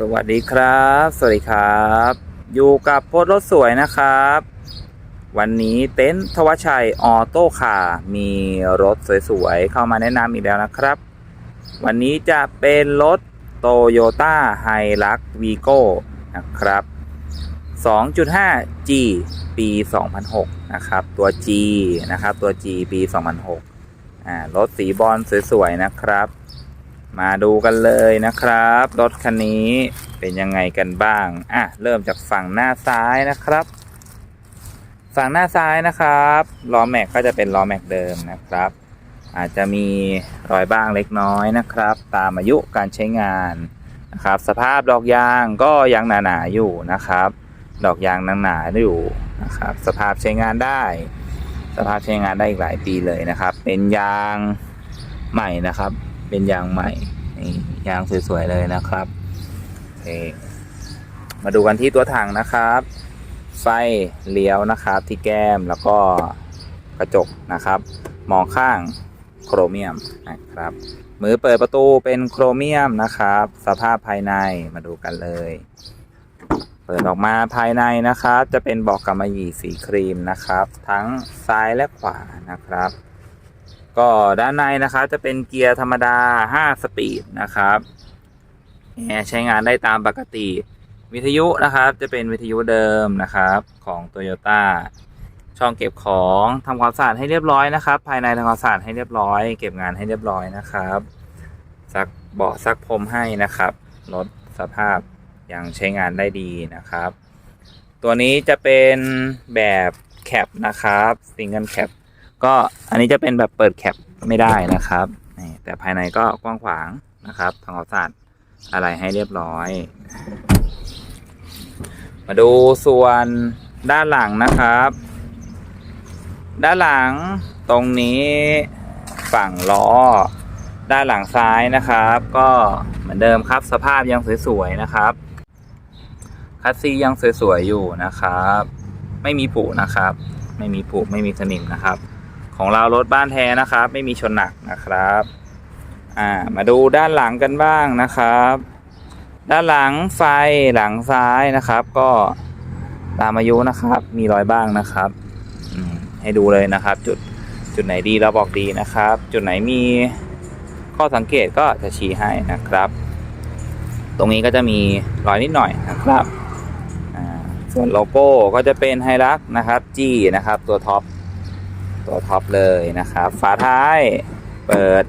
สวัสดีครับ สวัสดีครับ อยู่กับโพสรถสวยนะครับ วันนี้เต็นท์ทวชัยออโต้คาร์มีรถสวยๆ เข้ามาแนะนำอีกแล้วนะครับ วันนี้จะเป็นรถโตโยต้าไฮลักวีโก้นะครับ 2.5G ปี 2006 นะครับ ตัว G นะครับ ตัว G ปี 2006อ่ารถสีบอลสวยๆ นะครับ มาดูกันเลยนะครับ รถคันนี้เป็นยังไงกันบ้าง อะ เริ่มจากฝั่งหน้าซ้ายนะครับ ฝั่งหน้าซ้ายนะครับล้อแม็กก็จะเป็นล้อแม็กเดิมนะครับ อาจจะมีรอยบ้างเล็กน้อยนะครับ ตามอายุการใช้งานนะครับ สภาพดอกยางก็ยังหนาๆอยู่นะครับ ดอกยางหนาๆอยู่นะครับ สภาพใช้งานได้ สภาพใช้งานได้อีกหลายปีเลยนะครับ เป็นยางใหม่นะครับ เป็นยางใหม่นี่ยางสวยๆเลยนะครับมาดูกันที่ตัวถังนะครับ ไฟเลี้ยวนะครับที่แก้มแล้วก็กระจกนะครับ มองข้างโครเมียมนะครับ มือเปิดประตูเป็นโครเมียมนะครับ สภาพภายในมาดูกันเลย เปิดออกมาภายในนะครับ จะเป็นบอกกำมะหยี่สีครีมนะครับ ทั้งซ้ายและขวานะครับ ก็ด้านในนะครับจะเป็นเกียร์ธรรมดา 5 สปีดนะครับแอร์ใช้งานได้ตามปกติ วิทยุนะครับจะเป็นวิทยุเดิมนะครับของ t o y ยต้ช่องเก็บของทำความสะอาดให้เรียบร้อยนะครับ ภายในทำความสะอาดให้เรียบร้อย เก็บงานให้เรียบร้อยนะครับซักเบาะซักพรมให้นะครับรถสภาพยังใช้งานได้ดีนะครับ ตัวนี้จะเป็นแบบแคปนะครับซิงเกิลแคป ก็อันนี้จะเป็นแบบเปิดแคปไม่ได้นะครับนี่แต่ภายในก็กว้างขวางนะครับทำความสะอาดอะไรให้เรียบร้อย มาดูส่วนด้านหลังนะครับ ด้านหลังตรงนี้ฝั่งล้อ ด้านหลังซ้ายนะครับ ก็เหมือนเดิมครับ สภาพยังสวยๆนะครับคัสซียังสวยๆอยู่นะครับ ไม่มีผุนะครับ ไม่มีผุไม่มีสนิมนะครับ ของเรารถบ้านแท้นะครับ ไม่มีชนหนักนะครับอ่ามาดูด้านหลังกันบ้างนะครับ ด้านหลังไฟหลังซ้ายนะครับ ก็ตามอายุนะครับ มีรอยบ้างนะครับให้ดูเลยนะครับ จุดจุดไหนดีเราบอกดีนะครับ จุดไหนมีข้อสังเกตก็จะชี้ให้นะครับ ตรงนี้ก็จะมีรอยนิดหน่อยนะครับส่วนโลโก้ก็จะเป็นไฮรักนะครับ G นะครับ ตัวท็อป ตัวท็อปเลยนะครับฝาท้ายเปิด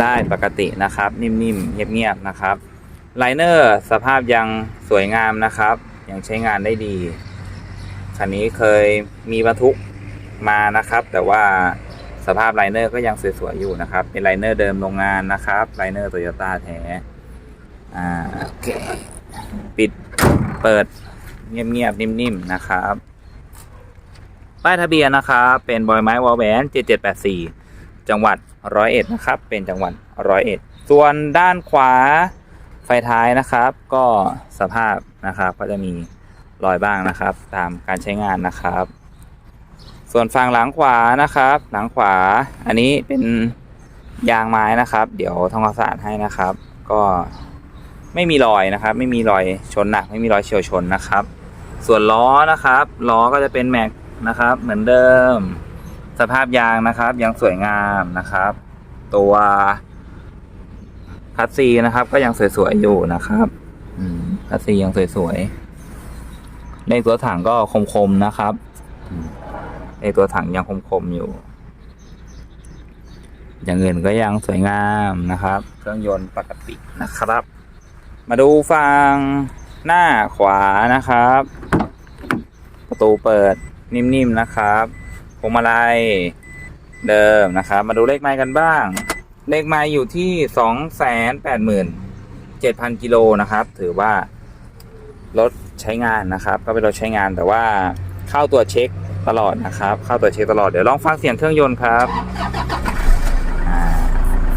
ได้ปกตินะครับ นิ่มๆเงียบๆนะครับไลเนอร์สภาพยังสวยงามนะครับ ยังใช้งานได้ดีคันนี้เคยมีบรรทุกมานะครับ แต่ว่าสภาพไลเนอร์ก็ยังสวยๆอยู่นะครับ เป็นไลเนอร์เดิมโรงงานนะครับไลเนอร์โตโยต้าแท้อ่าโอเคปิดเปิดเงียบๆนิ่มๆนะครับ ป้ายทะเบียนนะครับเป็นบอยไม้วอลแหวน7784จังหวัดร้อยเอ็ดนะครับ เป็นจังหวัดร้อยเอ็ดส่วนด้านขวาไฟท้ายนะครับ ก็สภาพนะครับก็จะมีรอยบ้างนะครับ ตามการใช้งานนะครับ ส่วนฝั่งหลังขวานะครับ หลังขวา อันนี้เป็นยางไม้นะครับ เดี๋ยวทำความสะอาดให้นะครับ ก็ไม่มีรอยนะครับ ไม่มีรอยชนหนัก ไม่มีรอยเฉียวชนนะครับ ส่วนล้อนะครับล้อก็จะเป็นแม็ก นะครับ เหมือนเดิม สภาพยางนะครับยังสวยงามนะครับ ตัวคัสซีนะครับ ก็ยังสวยๆอยู่นะครับอืมคัสซียังสวยๆเลขตัวถังก็คมๆนะครับอืมเลขตัวถังยังคมๆอยู่ อย่างอื่นก็ยังสวยงามนะครับ เครื่องยนต์ปกตินะครับ มาดูฝั่งหน้าขวานะครับ ประตูเปิด นิ่มๆนะครับพวงมาลัยเดิมนะครับ มาดูเลขไม้กันบ้าง เลขไม้อยู่ที่สองแสนแปดหมื่นเจ็ดพันกิโลนะครับ ถือว่ารถใช้งานนะครับ ก็เป็นรถใช้งานแต่ว่าเข้าตัวเช็คตลอดนะครับ เข้าตัวเช็คตลอดเดี๋ยวลองฟังเสียงเครื่องยนต์ครับ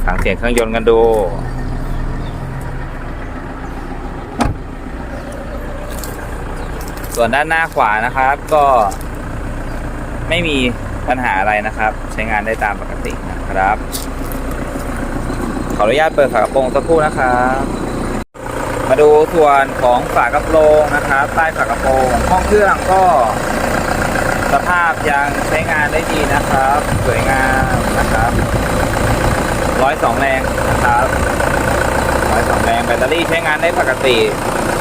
ฟังเสียงเครื่องยนต์กันดูส่วนด้านหน้าขวานะครับก็ ไม่มีปัญหาอะไรนะครับ ใช้งานได้ตามปกตินะครับ ขออนุญาตเปิดฝากระโปรงสักครู่นะครับมาดูส่วนของฝากระโปรงนะครับใต้ฝากระโปรงห้องเครื่องก็สภาพยังใช้งานได้ดีนะครับ สวยงามนะครับร้อยสองแรงนะครับร้อยสองแรงแบตเตอรี่ใช้งานได้ปกติ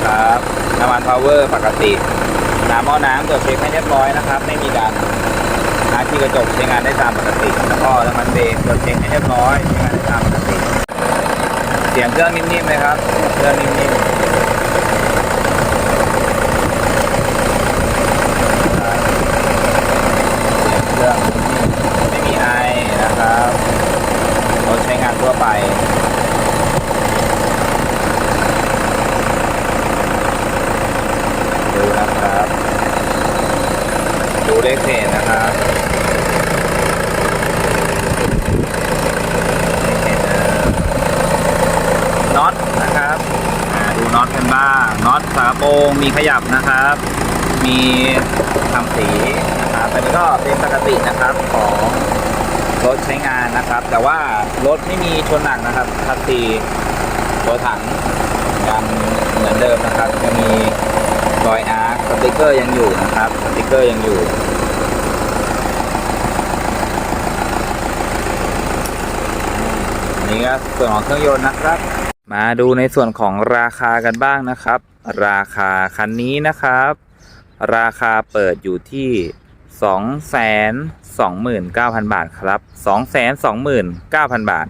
ครับน้ำมันพาวเวอร์ปกติ น้ำหม้อน้ำตรวจเช็คให้เรียบร้อยนะครับ ไม่มีดันหน้าที่กระจกใช้งานได้ตามปกติแล้วก็น้ำมันเบรกตรวจเช็คให้เรียบร้อยใช้งานได้ตามปกติ เสียงเครื่องนิ่มๆเลยครับเครื่องนิ่มๆเครื่องไม่มีไอนะครับรถใช้งานทั่วไป ดูนะครับ ดูเลขเพจนะครับเลขเพจเดิมน็อตนะครับอ่าดูน็อตกันบ้างน็อตฝาโปรงมีขยับนะครับ มีทำสีนะครับอันนี้ก็เป็นปกตินะครับของรถใช้งานนะครับ แต่ว่ารถไม่มีชนหนักนะครับคัสซีตัวถังยังเหมือนเดิมนะครับยังมีรอยอาร์คสติกเกอร์ยังอยู่นะครับสติกเกอร์ยังอยู่นี่ก็ส่วนของเครื่องยนต์นะครับ มาดูในส่วนของราคากันบ้างนะครับ ราคาคันนี้นะครับ ราคาเปิดอยู่ที่ 229,000 บาทครับ 229,000 บาท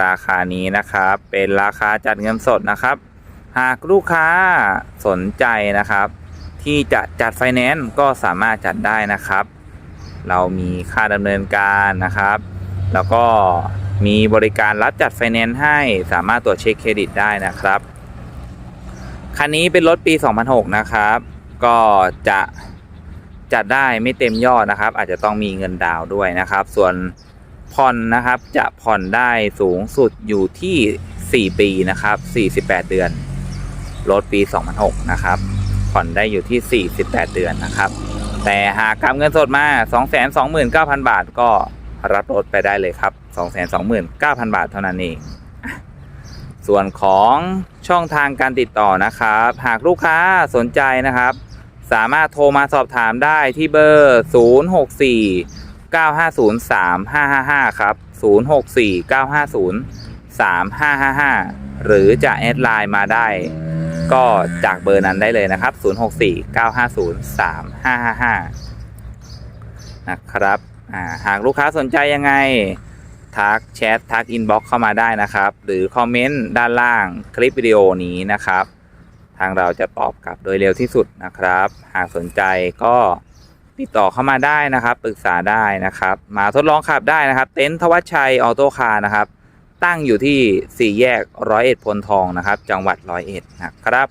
ราคานี้นะครับ เป็นราคาจัดเงินสดนะครับ หากลูกค้าสนใจนะครับ ที่จะจัดไฟแนนซ์ก็สามารถจัดได้นะครับ เรามีค่าดำเนินการนะครับ แล้วก็ มีบริการรับจัดไฟแนนซ์ให้สามารถตรวจเช็คเครดิตได้นะครับ คันนี้เป็นรถปี 2006 นะครับ ก็จะจัดได้ไม่เต็มยอดนะครับ อาจจะต้องมีเงินดาวน์ด้วยนะครับ ส่วนผ่อนนะครับจะผ่อนได้สูงสุดอยู่ที่ 4 ปีนะครับ 48 เดือน รถปี 2006 นะครับ ผ่อนได้อยู่ที่ 48 เดือนนะครับ แต่หากกำเงินสดมา 229,000 บาทก็รับรถไปได้เลยครับ 229,000 บาทเท่านั้นเอง ส่วนของช่องทางการติดต่อนะครับ หากลูกค้าสนใจนะครับ สามารถโทรมาสอบถามได้ที่เบอร์ 064 950 3555 ครับ 064 950 3555 หรือจะแอดไลน์มาได้ ก็จากเบอร์นั้นได้เลยนะครับ 064 950 3555 นะครับ หากลูกค้าสนใจยังไง ทักแชททักอินบ็อกเข้ามาได้นะครับ หรือคอมเมนต์ด้านล่างคลิปวิดีโอนี้นะครับ ทางเราจะตอบกลับโดยเร็วที่สุดนะครับ หากสนใจก็ติดต่อเข้ามาได้นะครับ ปรึกษาได้นะครับ มาทดลองขับได้นะครับ เต็นท์ทวัชชัยออโต้คาร์นะครับ ตั้งอยู่ที่สี่แยกร้อยเอ็ดพลทองนะครับ จังหวัดร้อยเอ็ดนะครับ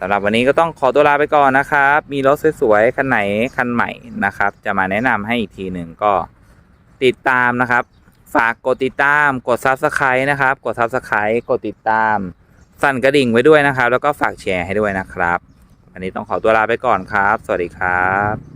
สำหรับวันนี้ก็ต้องขอตัวลาไปก่อนนะครับ มีรถสวยๆคันไหนคันใหม่นะครับ จะมาแนะนำให้อีกทีหนึ่งก็ติดตามนะครับ ฝากกดติดตาม กด Subscribe นะครับ กด Subscribe กดติดตาม สั่นกระดิ่งไว้ด้วยนะครับ แล้วก็ฝากแชร์ให้ด้วยนะครับ อันนี้ต้องขอตัวลาไปก่อนครับ สวัสดีครับ